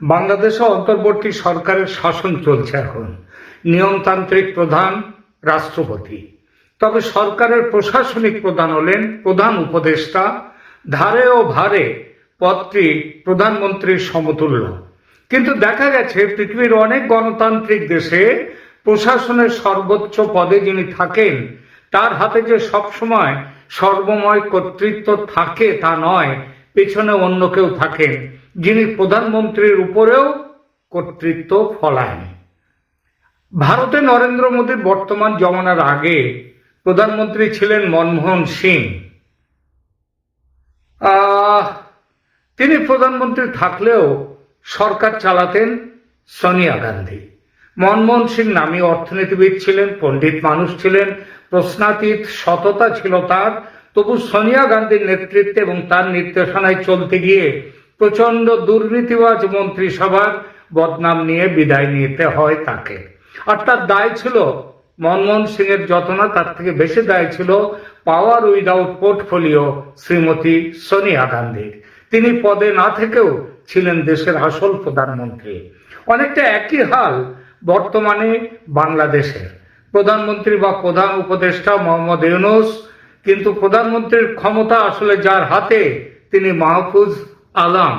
বাংলাদেশে অন্তর্বর্তী সরকারের শাসন চলছে এখন। নিয়মতান্ত্রিক প্রধান রাষ্ট্রপতি। তবে সরকারের প্রশাসনিক প্রধান হলেন প্রধান উপদেষ্টা, ধারে ও ভারে পদটি প্রধানমন্ত্রীর সমতুল্য। কিন্তু দেখা গেছে, পৃথিবীর অনেক গণতান্ত্রিক দেশে প্রশাসনের সর্বোচ্চ পদে যিনি থাকেন, তার হাতে যে সবসময় সর্বময় কর্তৃত্ব থাকে তা নয় পেছনে অন্য কেউ থাকেন, যিনি প্রধানমন্ত্রীর উপরেও কর্তৃত্ব ফলায় ভারতে নরেন্দ্র মোদীর বর্তমান জমানার আগে প্রধানমন্ত্রী ছিলেন মনমোহন সিং। তিনি প্রধানমন্ত্রী থাকলেও সরকার চালাতেন সোনিয়া গান্ধী। মনমোহন সিং নামী অর্থনীতিবিদ ছিলেন, পণ্ডিত মানুষ ছিলেন, প্রশ্নাতীত সততা ছিল তার তবু সোনিয়া গান্ধীর নেতৃত্বে এবং তার নির্দেশনায় চলতে গিয়ে প্রচণ্ড দুর্নীতিবাজ মন্ত্রিসভার বদনাম নিয়ে বিদায় নিতে হয় তাকে। আর তার দায় ছিল মনমোহন সিং এর যত না, তার থেকে বেশি দায় ছিল power without portfolio Shrimati Sonia গান্ধীর। তিনি পদে না থেকেও ছিলেন দেশের আসল প্রধানমন্ত্রী। অনেকটা একই হাল বর্তমানে বাংলাদেশের। প্রধানমন্ত্রী বা প্রধান উপদেষ্টা মোহাম্মদ ইউনুস কিন্তু প্রধানমন্ত্রীর ক্ষমতা আসলে যার হাতে, তিনি মাহফুজ আলাম।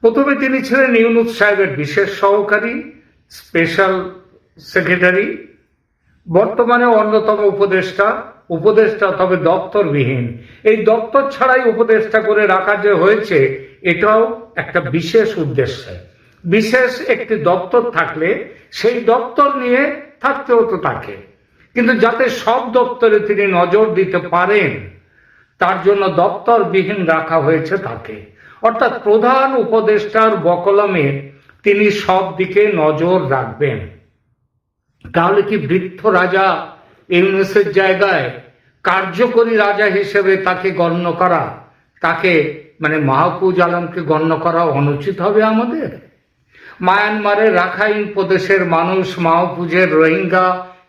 প্রথমে তিনি ছিলেন ইউনুস সাহেবের বিশেষ সহকারী, স্পেশাল সেক্রেটারি, বর্তমানে অন্যতম উপদেষ্টা উপদেষ্টা তবে দপ্তরবিহীন। এই দপ্তর ছাড়াই উপদেষ্টা করে রাখা যে হয়েছে, এটাও একটা বিশেষ উদ্দেশ্যে। বিশেষ একটি দপ্তর থাকলে, সেই দপ্তর নিয়ে থাকতে হতো তাকে। কিন্তু যাতে সব দপ্তরে তিনি নজর দিতে পারেন, তার জন্য দপ্তরবিহীন রাখা হয়েছে তাকে। অর্থাৎ প্রধান উপদেষ্টার বকলমে তিনি সব দিকে নজর রাখবেন। তাহলে কি বৃদ্ধ রাজা ইউনুসের জায়গায় কার্যকরী রাজা হিসেবে তাকে গণ্য করা, তাকে মানে মাহফুজ আলমকে গণ্য করা অনুচিত হবে আমাদের? মায়ানমারের রাখাইন প্রদেশের মানুষ মাহফুজের রোহিঙ্গা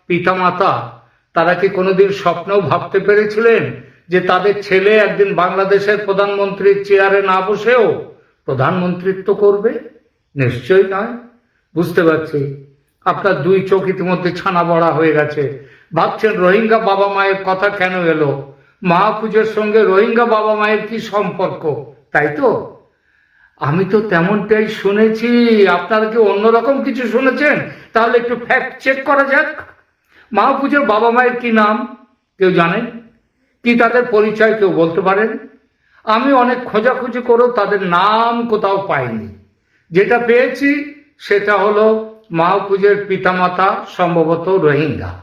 পিতামাতা, তারা কি কোনোদিন স্বপ্নেও ভাবতে পেরেছিলেন যে তাদের ছেলে একদিন বাংলাদেশের প্রধানমন্ত্রীর চেয়ারে না বসেও প্রধানমন্ত্রিত্ব করবে? নিশ্চয়ই নয়। বুঝতে পারছি। আপনার দুই চোখ ইতিমধ্যে ছানা বড়া হয়ে গেছে। ভাবছেন রোহিঙ্গা বাবা মায়ের কথা কেন এলো? মাহফুজের সঙ্গে রোহিঙ্গা বাবা মায়ের কি সম্পর্ক? তাই তো? আমি তো তেমনটাই শুনেছি। আপনারা কি অন্যরকম কিছু শুনেছেন? তাহলে একটু ফ্যাক্ট চেক করা যাক। মাহফুজের বাবা মায়ের কি নাম কেউ জানেন কি তাদের পরিচয় কেউ বলতে পারেন? আমি অনেক খোঁজাখুঁজি করেও তাদের নাম কোথাও পাইনি। যেটা পেয়েছি সেটা হলো মাহফুজের পিতামাতা, সম্ভবত রোহিঙ্গা।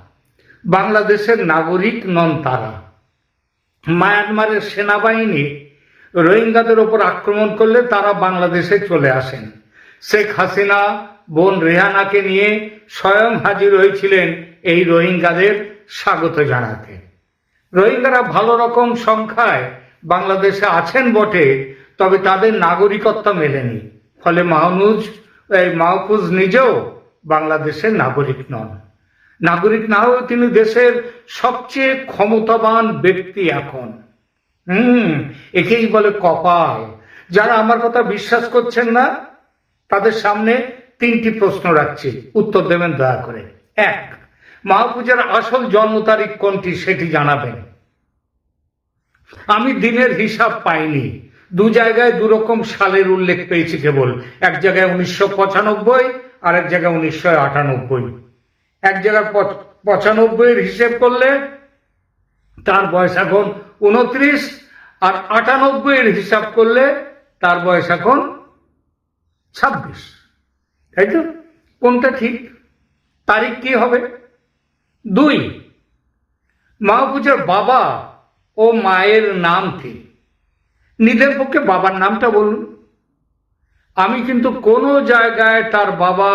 বাংলাদেশের নাগরিক নন তারা। মায়ানমারের সেনাবাহিনী রোহিঙ্গাদের ওপর আক্রমণ করলে তারা বাংলাদেশে চলে আসেন। শেখ হাসিনা বোন রেহানাকে নিয়ে স্বয়ং হাজির হয়েছিলেন এই রোহিঙ্গাদের স্বাগত জানাতে। রোহিঙ্গারা ভালো রকম সংখ্যায় বাংলাদেশে আছেন বটে, তবে তাদের নাগরিকত্ব মেলেনি। ফলে মাহনুজ মাহফুজ নিজেও বাংলাদেশের নাগরিক নন। নাগরিক না হয়েও তিনি দেশের সবচেয়ে ক্ষমতাবান ব্যক্তি এখন। হুম, একেই বলে কপাল। যারা আমার কথা বিশ্বাস করছেন না, তাদের সামনে তিনটি প্রশ্ন রাখছি। উত্তর দেবেন দয়া করে। এক মাহফুজের আসল জন্ম তারিখ কোনটি সেটি জানাবেন। আমি দিনের হিসাব পাইনি। দু জায়গায় দু রকম সালের উল্লেখ পেয়েছি কেবল। এক জায়গায় উনিশশো পঁচানব্বই, আর এক জায়গায় উনিশশো আটানব্বই। এক জায়গায় পঁচ- পঁচানব্বইয়ের হিসেব করলে তার বয়স এখন উনত্রিশ, আর আটানব্বইয়ের হিসাব করলে তার বয়স এখন ছাব্বিশ। তাই তো? কোনটা ঠিক? তারিখ কি হবে? দুই, মাহফুজের বাবা ও মায়ের নাম কি? নিজের পক্ষে বাবার নামটা বলুন। আমি কিন্তু কোনো জায়গায় তার বাবা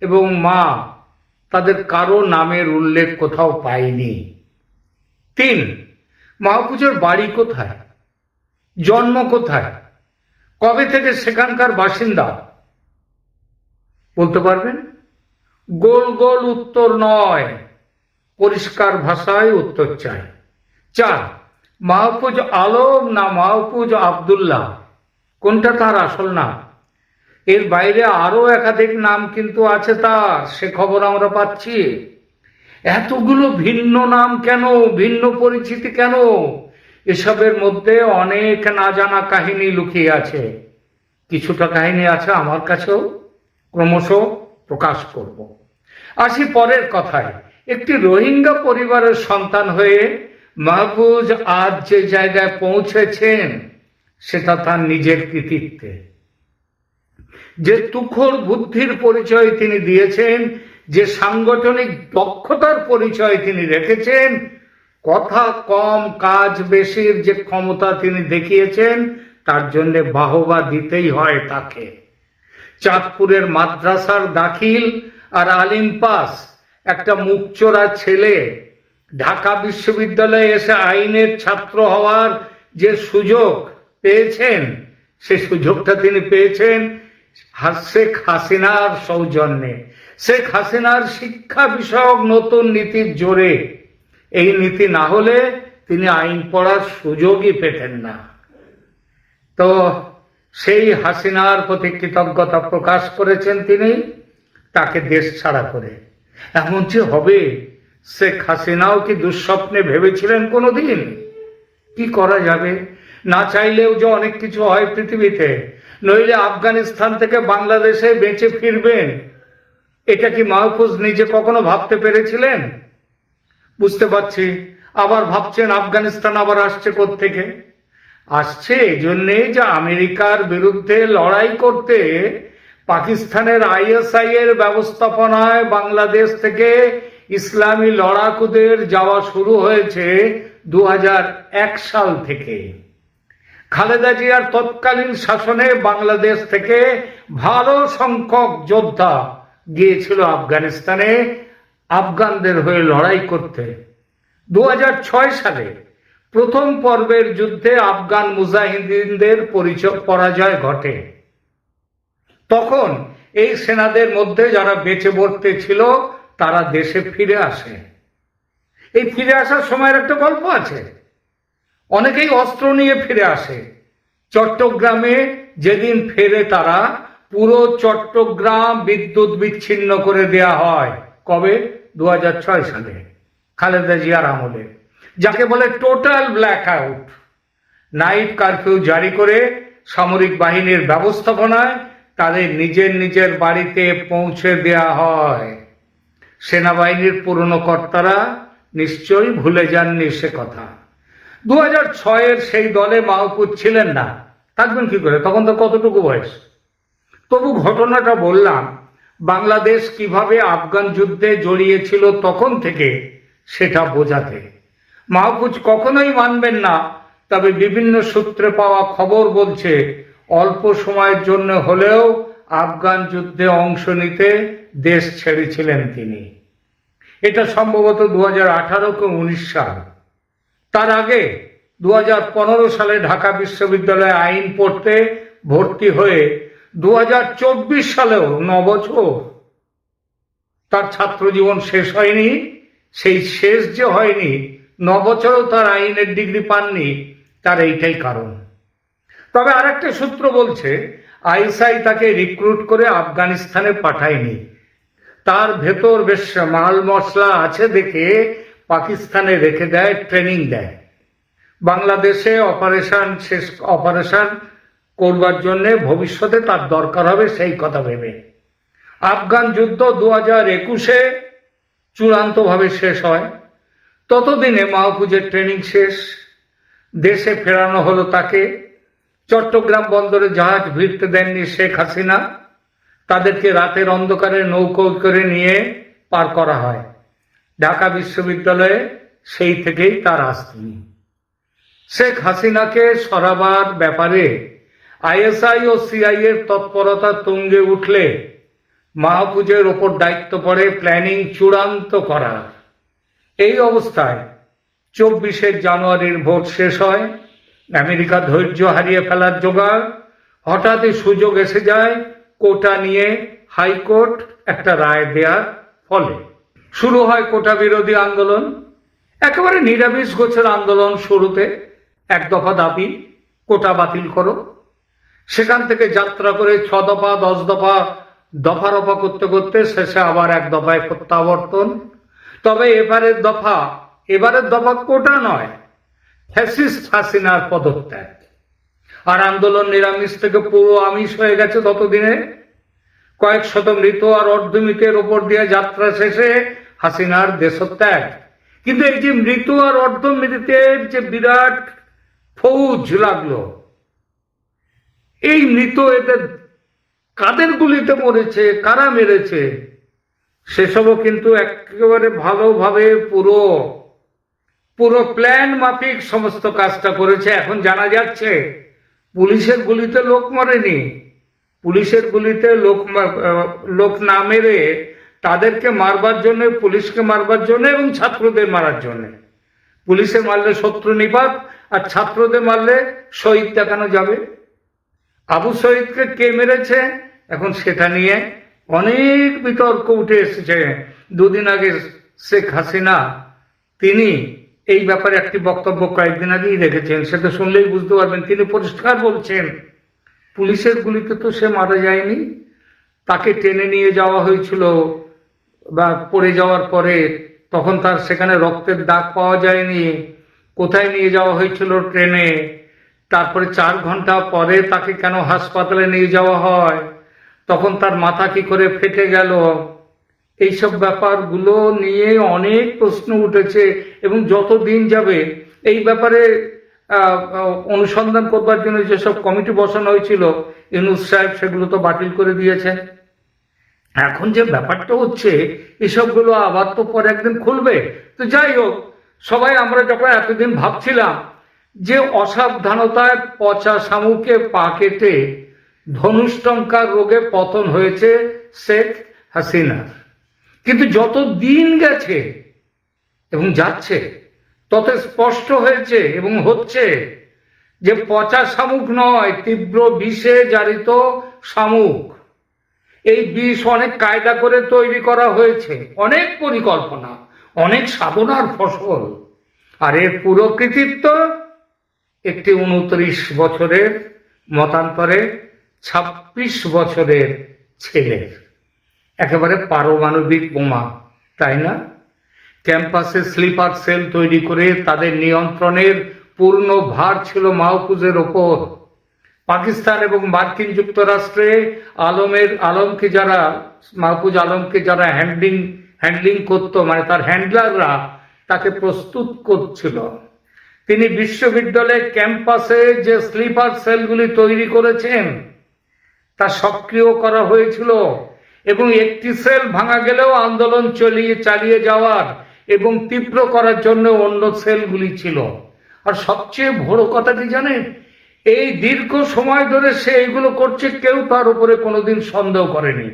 এবং মা তাদের কারও নামের উল্লেখ কোথাও পাইনি। তিন, মাহফুজের বাড়ি কোথায়? জন্ম কোথায়? কবে থেকে সেখানকার বাসিন্দা? বলতে পারবেন? গোল গোল উত্তর নয়। পরিষ্কার ভাষায় উত্তর চাই। চার, মাহফুজ আলম না মাহফুজ আবদুল্লাহ? কোনটা তার আসল নাম? এর বাইরে আরও একাধিক নাম কিন্তু আছে তার, সে খবর আমরা পাচ্ছি। এতগুলো ভিন্ন নাম কেন? ভিন্ন পরিচিতি কেন? এসবের মধ্যে অনেক না জানা কাহিনী লুকিয়ে আছে। কিছুটা কাহিনী আছে আমার কাছেও, ক্রমশ প্রকাশ করব। আসি পরের কথায়। একটি রোহিঙ্গা পরিবারের সন্তান হয়ে মাহফুজ আজ যে জায়গায় পৌঁছেছেন, সেটা তার নিজের কৃতিত্বে। যে তুখর বুদ্ধির পরিচয় তিনি দিয়েছেন, যে সাংগঠনিক দক্ষতার পরিচয় তিনি রেখেছেন, কথা কম, কাজ বেশির যে ক্ষমতা তিনি দেখিয়েছেন, তার জন্য বাহবা দিতেই হয় তাকে। চাঁদপুরের মাদ্রাসার দাখিল আর আলিম পাস একটা মুখচোরা ছেলে ঢাকা বিশ্ববিদ্যালয়ে এসে আইনের ছাত্র হওয়ার যে সুযোগ পেয়েছেন, সে সুযোগটা তিনি পেয়েছেন শেখ হাসিনার সৌজন্যে। শেখ হাসিনার শিক্ষা বিষয়ক নতুন নীতির জোরে। এই নীতি না হলে তিনি আইন পড়ার সুযোগই পেতেন না। তো সেই হাসিনার প্রতি কৃতজ্ঞতা প্রকাশ করেছেন তিনি, তাকে দেশ ছাড়া করে। এমন যে হবে, শেখ হাসিনাও কি দুঃস্বপ্নে ভেবেছিলেন কোনোদিন? কি করা যাবে? না চাইলেও যে অনেক কিছু হয় পৃথিবীতে, নইলে আফগানিস্তান থেকে বাংলাদেশে বেঁচে ফিরবেন। এটা কি মাহফুজ নিজে কখনো ভাবতে পেরেছিলেন? বুঝতে পারছি, আবার ভাবছেন আফগানিস্তান আবার আসছে থেকে আসছে এই জন্যে যে আমেরিকার বিরুদ্ধে লড়াই করতে পাকিস্তানের আইএসআই এর ব্যবস্থাপনায় বাংলাদেশ থেকে ইসলামী লড়াকুদের যাওয়া শুরু হয়েছে দুহাজার এক সাল থেকে। খালেদা জিয়ার তৎকালীন শাসনে বাংলাদেশ থেকে ভালো সংখ্যক যোদ্ধা গিয়েছিল আফগানিস্তানে, আফগানদের হয়ে লড়াই করতে। দু হাজার ছয় সালে প্রথম পর্বের যুদ্ধে আফগান মুজাহিদিনদের পরিচয় পরাজয় ঘটে। তখন এই সেনাদের মধ্যে যারা বেঁচে বর্তে ছিল, তারা দেশে ফিরে আসে। এই ফিরে আসার সময়ের একটা গল্প আছে। অনেকেই অস্ত্র নিয়ে ফিরে আসে। চট্টগ্রামে যেদিন ফেরে তারা পুরো চট্টগ্রাম বিদ্যুৎ বিচ্ছিন্ন করে দেয়া হয়। কবে? দু হাজার ছয় সালে। খালেদা জিয়ার আমলে। যাকে বলে total blackout night curfew জারি করে সামরিক বাহিনীর ব্যবস্থাপনায় তাদের নিজের নিজের বাড়িতে পৌঁছে দেয়া হয়। সেনাবাহিনীর পুরনো কর্তারা নিশ্চয়ই ভুলে যাননি সে কথা। দু হাজার ছয়ের সেই দলে মাহফুজ ছিলেন না। থাকবেন কি করে? তখন তো কতটুকু বয়স? তবু ঘটনাটা বললাম, বাংলাদেশ কীভাবে আফগান যুদ্ধে জড়িয়েছিল তখন থেকে সেটা বোঝাতে। মাহফুজ কখনোই মানবেন না, তবে বিভিন্ন সূত্রে পাওয়া খবর বলছে অল্প সময়ের জন্য হলেও আফগান যুদ্ধে অংশ নিতে দেশ ছেড়েছিলেন তিনি। এটা সম্ভবত দু হাজার আঠারো কে উনিশ সাল। তার আগে দু হাজার পনেরো সালে ঢাকা বিশ্ববিদ্যালয়ে আইন পড়তে ভর্তি হয়ে দু হাজার চব্বিশ সালেও ন বছর তার ছাত্র জীবন শেষ হয়নি। সেই শেষ যে হয়নি ন বছরও তার আইনের ডিগ্রি পাননি, তার এইটাই কারণ। তবে আরেকটা সূত্র বলছে আইএসআই তাকে রিক্রুট করে আফগানিস্তানে পাঠায়নি। তার ভেতর বেশ মাল মশলা আছে দেখে পাকিস্তানে রেখে দেয়, ট্রেনিং দেয়। বাংলাদেশে অপারেশন শেষ, অপারেশন করবার জন্য ভবিষ্যতে তার দরকার হবে সেই কথা ভেবে। আফগান যুদ্ধ দু হাজার একুশে চূড়ান্তভাবে শেষ হয়। ততদিনে মাহফুজের ট্রেনিং শেষ। দেশে ফেরানো হলো তাকে। চট্টগ্রাম বন্দরে জাহাজ ভিড়তে দেননি শেখ হাসিনা। তাদেরকে রাতের অন্ধকারে নৌকো করে নিয়ে পার করা হয়। ঢাকা বিশ্ববিদ্যালয়ে সেই থেকেই তার আস্তি শেখ হাসিনাকে সরাবার ব্যাপারে আইএসআই ও সিআই এর তৎপরতা তুঙ্গে উঠলে মাহফুজের ওপর দায়িত্ব পড়ে প্ল্যানিং চূড়ান্ত করার। এই অবস্থায় চব্বিশে জানুয়ারির ভোট শেষ হয়। আমেরিকা ধৈর্য হারিয়ে ফেলার জোগাড়। হঠাৎই সুযোগ এসে যায় কোটা নিয়ে হাইকোর্ট একটা রায় দেওয়ার ফলে। শুরু হয় কোটা বিরোধী আন্দোলন। একেবারে নিরামিষ গোছের আন্দোলন শুরুতে এক দফা দাবি, কোটা বাতিল করো। সেখান থেকে যাত্রা করে ছ দফা, দশ দফা দফা রফা করতে করতে শেষে আবার এক দফায় প্রত্যাবর্তন। তবে এবারের দফা এবারের দফা কোটা নয়। ফ্যাসিস্ট হাসিনার পদত্যাগ। আর আন্দোলন নিরামিষ থেকে পুরো আমিষ হয়ে গেছে ততদিনে। কয়েক শত মৃত আর অর্ধমৃতের ওপর দিয়ে যাত্রা শেষে হাসিনার দেশত্যাগ। কিন্তু এই যে মৃত আর অর্ধমৃতের যে বিরাট ফৌজ লাগল, এই মৃত এদের কাদের গুলিতে মরেছে, কারা মেরেছে, সেসবও কিন্তু একেবারে ভালোভাবে পুরো পুরো প্ল্যান মাফিক সমস্ত কাজটা করেছে, এখন জানা যাচ্ছে পুলিশের গুলিতে লোক মরেনি। পুলিশের গুলিতে লোক লোক না মেরে তাদেরকে মারবার জন্য, পুলিশকে মারবার জন্য এবং ছাত্রদের মারার জন্য। পুলিশে মারলে শত্রু নিপাত আর ছাত্রদের মারলে শহীদ দেখানো যাবে। আবু শহীদকে কে মেরেছে? এখন সেটা নিয়ে অনেক বিতর্ক উঠে এসেছে। দুদিন আগে শেখ হাসিনা, তিনি এই ব্যাপারে একটি বক্তব্য কয়েকদিন আগেই রেখেছেন। সেটা শুনলেই বুঝতে পারবেন, তিনি পরিষ্কার বলছেন, পুলিশের গুলিতে তো সে মারা যায়নি, তাকে টেনে নিয়ে যাওয়া হয়েছিল বা পড়ে যাওয়ার পরে, তখন তার সেখানে রক্তের দাগ পাওয়া যায়নি, কোথায় নিয়ে যাওয়া হয়েছিল ট্রেনে, তারপরে চার ঘণ্টা পরে তাকে কেন হাসপাতালে নিয়ে যাওয়া হয়, তখন তার মাথা কি করে ফেটে গেল এইসব ব্যাপারগুলো নিয়ে অনেক প্রশ্ন উঠেছে এবং যত দিন যাবে এই ব্যাপারে অনুসন্ধান করবার জন্য যেসব কমিটি বসানো হয়েছিল, ইউনুস সাহেব সেগুলো তো বাতিল করে দিয়েছেন এখন যে ব্যাপারটা হচ্ছে, এসবগুলো আবার তো পরে একদিন খুলবে। তো যাই হোক, সবাই আমরা যখন এতদিন ভাবছিলাম যে অসাবধানতায় পচা শামুকে পা কেটে ধনুষ্টঙ্কার রোগে পতন হয়েছে শেখ হাসিনার। কিন্তু যত দিন গেছে এবং যাচ্ছে, তত স্পষ্ট হয়েছে এবং হচ্ছে যে পচা শামুক নয়, তীব্র বিষে জারিত শামুক। এই বিষ অনেক কায়দা করে তৈরি করা হয়েছে, অনেক পরিকল্পনা, অনেক সাধনার ফসল। আর এর পুরো কৃতিত্ব একটি উনত্রিশ বছরের মতান্তরে, ছাব্বিশ বছরের ছেলের। একেবারে পারমাণবিক বোমা, তাই না? ক্যাম্পাসে স্লিপার সেল তৈরি করে তাদের নিয়ন্ত্রণের পূর্ণ ভার ছিল মাহফুজের ওপর। পাকিস্তান এবং মার্কিন যুক্তরাষ্ট্রে আলমের আলমকে যারা মাহফুজ আলমকে যারা হ্যান্ডলিং হ্যান্ডলিং করতো মানে তার হ্যান্ডলাররা তাকে প্রস্তুত করছিল। তিনি বিশ্ববিদ্যালয়ের ক্যাম্পাসে যে স্লিপার সেলগুলি তৈরি করেছেন, তা সক্রিয় করা হয়েছিল। এবং একটি সেল ভাঙা গেলেও আন্দোলন চলিয়ে চালিয়ে যাওয়ার এবং তীব্র করার জন্য অন্য সেলগুলি ছিল। আর সবচেয়ে বড় কথা কি জানেন, এই দীর্ঘ সময় ধরে সে এগুলো করছে কেউ তার উপরে কোনোদিন সন্দেহ করেনি।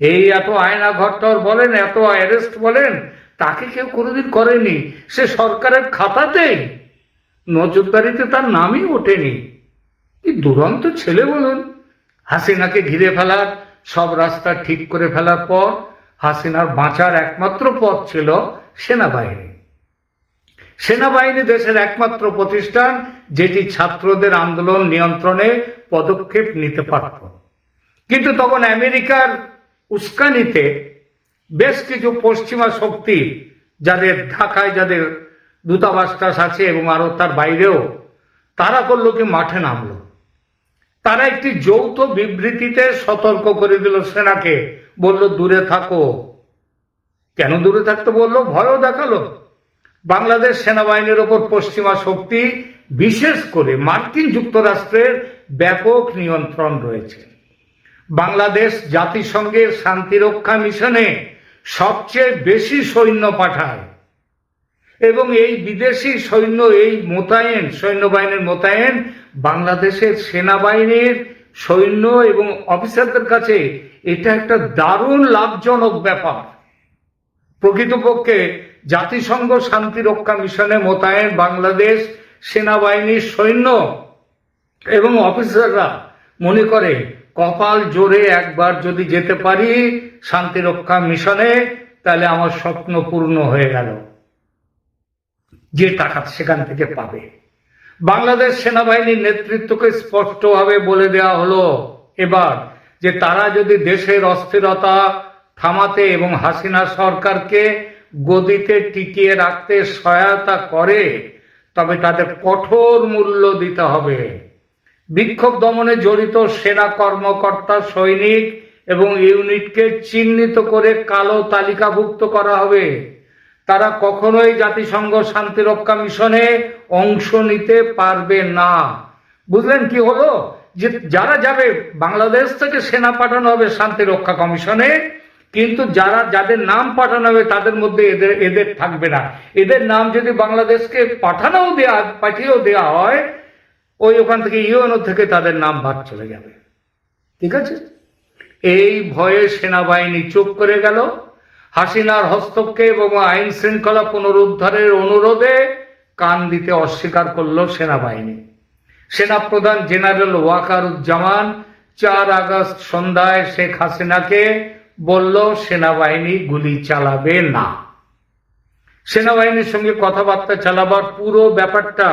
এই এত আয়না ঘরটর বলেন, এত অ্যারেস্ট বলেন, তাকে কেউ কোনোদিন করেনি। সে সরকারের খাতাতেই নজরদারিতে তার নামই ওঠেনি। দুরন্ত ছেলে বলুন, হাসিনাকে ঘিরে ফেলার সব রাস্তা ঠিক করে ফেলার পর হাসিনার বাঁচার একমাত্র পথ ছিল সেনাবাহিনী। সেনাবাহিনী দেশের একমাত্র প্রতিষ্ঠান যেটি ছাত্রদের আন্দোলন নিয়ন্ত্রণে পদক্ষেপ নিতে পারত। কিন্তু তখন আমেরিকার উস্কানিতে বেশ কিছু পশ্চিমা শক্তি যাদের ঢাকায় যাদের দূতাবাস আছে এবং আরও তার বাইরেও, তারা করল কি মাঠে নামলো। তারা একটি যৌথ বিবৃতিতে সতর্ক করে দিল সেনাকে, বলল, দূরে থাকো। কেন দূরে থাকতে বলল? ভয়ও দেখাল। বাংলাদেশ সেনাবাহিনীর ওপর পশ্চিমা শক্তি, বিশেষ করে মার্কিন যুক্তরাষ্ট্রের ব্যাপক নিয়ন্ত্রণ রয়েছে। বাংলাদেশ জাতিসংঘের শান্তিরক্ষা মিশনে সবচেয়ে বেশি সৈন্য পাঠায়। এবং এই বিদেশি সৈন্য, এই মোতায়েন, সৈন্যবাহিনীর মোতায়েন বাংলাদেশের সেনাবাহিনীর সৈন্য এবং অফিসারদের কাছে এটা একটা দারুণ লাভজনক ব্যাপার। প্রকৃতপক্ষে জাতিসংঘ শান্তিরক্ষা মিশনে মোতায়েন বাংলাদেশ সেনাবাহিনীর সৈন্য এবং অফিসাররা মনে করে, কপাল জোরে একবার যদি যেতে পারি শান্তিরক্ষা মিশনে, তাহলে আমার স্বপ্ন পূর্ণ হয়ে গেল। যে টাকা সেখান থেকে পাবে। বাংলাদেশ সেনাবাহিনীর নেতৃত্বকে স্পষ্টভাবে বলে দেওয়া হলো এবার যে তারা যদি দেশের অস্থিরতা থামাতে এবং হাসিনা সরকারকে গদিতে টিকিয়ে রাখতে সহায়তা করে, তবে তাদের কঠোর মূল্য দিতে হবে। বিক্ষোভ দমনে জড়িত সেনা কর্মকর্তা, সৈনিক এবং ইউনিটকে চিহ্নিত করে কালো তালিকাভুক্ত করা হবে। তারা কখনোই জাতিসংঘ শান্তিরক্ষা মিশনে অংশ নিতে পারবে না। বুঝলেন কি হলো? যে যারা যাবে, বাংলাদেশ থেকে সেনা পাঠানো হবে শান্তিরক্ষা কমিশনে, কিন্তু যারা যাদের নাম পাঠানো হবে, তাদের মধ্যে এদের এদের থাকবে না। এদের নাম যদি বাংলাদেশকে পাঠানোও দেওয়া পাঠিয়েও দেওয়া হয়, ওই ওখান থেকে ইউএনও থেকে তাদের নাম বাদ চলে যাবে। ঠিক আছে? এই ভয়ে সেনাবাহিনী চুপ করে গেল। হাসিনার হস্তক্ষেপ এবং আইন শৃঙ্খলা পুনরুদ্ধারের অনুরোধে কান দিতে অস্বীকার করল সেনাবাহিনী। সেনাপ্রধান জেনারেল ওয়াকারুজ্জামান চার আগস্ট সন্ধ্যায় শেখ হাসিনাকে বলল, সেনাবাহিনী গুলি চালাবে না। সেনাবাহিনীর সঙ্গে কথাবার্তা চালাবার পুরো ব্যাপারটা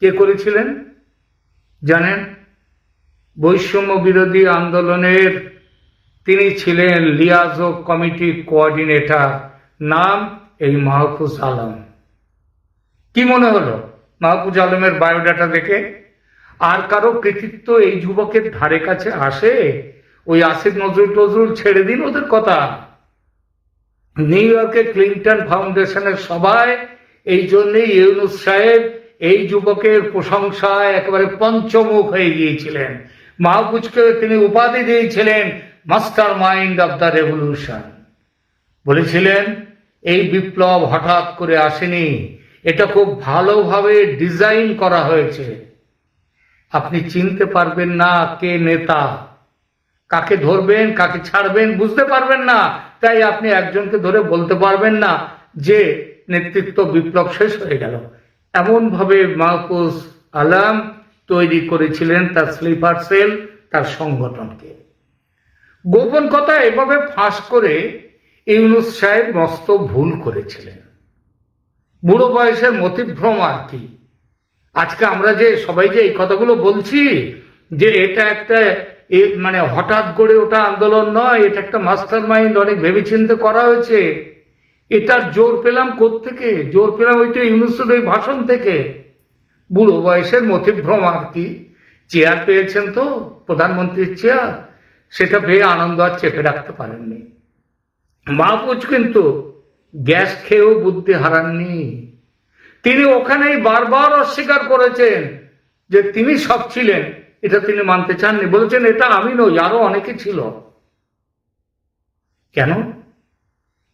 কে করেছিলেন জানেন? বৈষম্য বিরোধী আন্দোলনের তিনি ছিলেন লিয়াজো কমিটি কোঅর্ডিনেটর। নাম এই মাহফুজ আলম। কি মনে হলো মাহফুজ আলমের বায়োডাটা দেখে? আর কারও কৃতিত্ব এই যুবকের ধারে কাছে আসে? ওই আসিফ নজরুল টজরুল ছেড়ে দিন ওদের কথা। নিউ ইয়র্কে ক্লিন্টন ফাউন্ডেশনের সভায় এই জন্যই ইউনুস সাহেব এই যুবকের প্রশংসায় একেবারে পঞ্চমুখ হয়ে গিয়েছিলেন। মাহফুজকে তিনি উপাধি দিয়েছিলেন mastermind of the revolution. বলেছিলেন, এই বিপ্লব হঠাৎ করে আসেনি। এটা খুব ভালোভাবে ডিজাইন করা হয়েছে। আপনি চিনতে পারবেন না কে নেতা। কাকে ধরবেন, কাকে ছাড়বেন বুঝতে পারবেন না। তাই আপনি একজনকে ধরে বলতে পারবেন না যে নেতৃত্ব বিপ্লব শেষ হয়ে গেল। এমনভাবে মাহফুজ আলম তৈরি করেছিলেন তার স্লিপার সেল, তার সংগঠনকে। গোপন কথা এভাবে ফাঁস করে ইউনুস সাহেব মস্ত ভুল করেছিলেন। বুড়ো বয়সের মতিভ্রম আর কি। আজকে আমরা যে সবাই যে এই কথাগুলো বলছি, যে এটা একটা মানে হঠাৎ করে ওটা আন্দোলন নয়, এটা একটা মাস্টার মাইন্ড অনেক ভেবেচিন্তে করা হয়েছে। এটার জোর পেলাম থেকে জোর পেলাম ওইটা ইউনুসের ওই ভাষণ থেকে। বুড়ো বয়সের মতিভ্রম আর কি। চেয়ার পেয়েছেন তো, প্রধানমন্ত্রীর চেয়ার। সেটা পেয়ে আনন্দ আর চেপে রাখতে পারেননি। মাহফুজ কিন্তু গ্যাস খেয়েও বুদ্ধি হারাননি। তিনি ওখানেই বারবার অস্বীকার করেছেন যে তিনি সব ছিলেন, এটা তিনি মানতে চাননি। বলেছেন, এটা আমি নই, আরও অনেকে ছিল। কেন?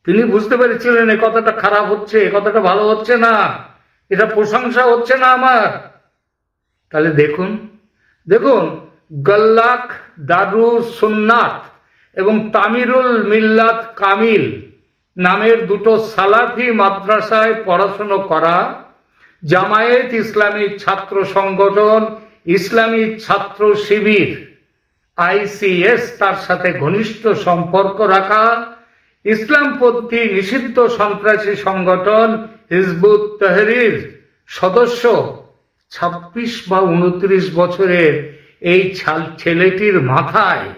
তিনি বুঝতে পেরেছিলেন এ কথাটা খারাপ হচ্ছে, এ কথাটা ভালো হচ্ছে না, এটা প্রশংসা হচ্ছে না আমার। তাহলে দেখুন দেখুন গল্লাক, দারু, সুন্নাত এবং তামিরুল মিল্লাত কামিল নামের দুটো সালাফি মাদ্রাসায় পড়াশুনো করা, জামায়েত ইসলামী ছাত্র সংগঠন, ইসলামী ছাত্র শিবির, আইসিএস তার সাথে ঘনিষ্ঠ সম্পর্ক রাখা, ইসলামপন্থী নিষিদ্ধ সন্ত্রাসী সংগঠন হিজবুত তহরির সদস্য, ছাব্বিশ বা উনত্রিশ বছরের এই ছাল, ছেলেটির মাথায়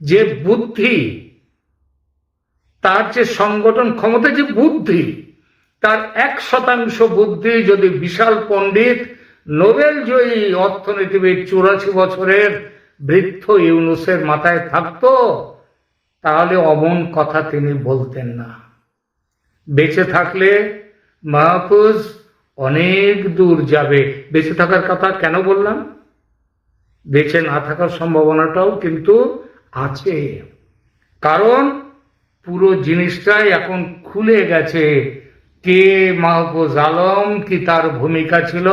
যে বুদ্ধি, তার যে সংগঠন ক্ষমতা যে বুদ্ধি, তার এক শতাংশ বুদ্ধি যদি বিশাল পণ্ডিত, নোবেল জয়ী অর্থনীতিবিদ চুরাশি বছরের বৃদ্ধ ইউনুসের মাথায় থাকতো, তাহলে অমন কথা তিনি বলতেন না। বেঁচে থাকলে মাহফুজ অনেক দূর যাবে। বেঁচে থাকার কথা কেন বললাম? বেঁচে না থাকার সম্ভাবনাটাও কিন্তু আছে। কারণ পুরো জিনিসটাই এখন খুলে গেছে। কে মাহফুজ আলম কি তার ভূমিকা ছিল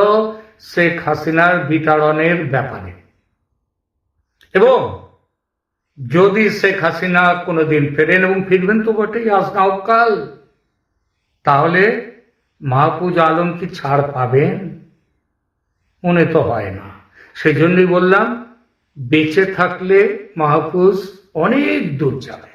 শেখ হাসিনার বিতাড়নের ব্যাপারে? এবং যদি শেখ হাসিনা কোনোদিন ফেরেন এবং ফিরবেন তো বটেই, আজ নাও কাল। তাহলে মাহফুজ আলম কি ছাড় পাবেন? মনে তো হয় না। সেজন্যই বললাম বেঁচে থাকলে মাহফুজ অনেক দূর যাবে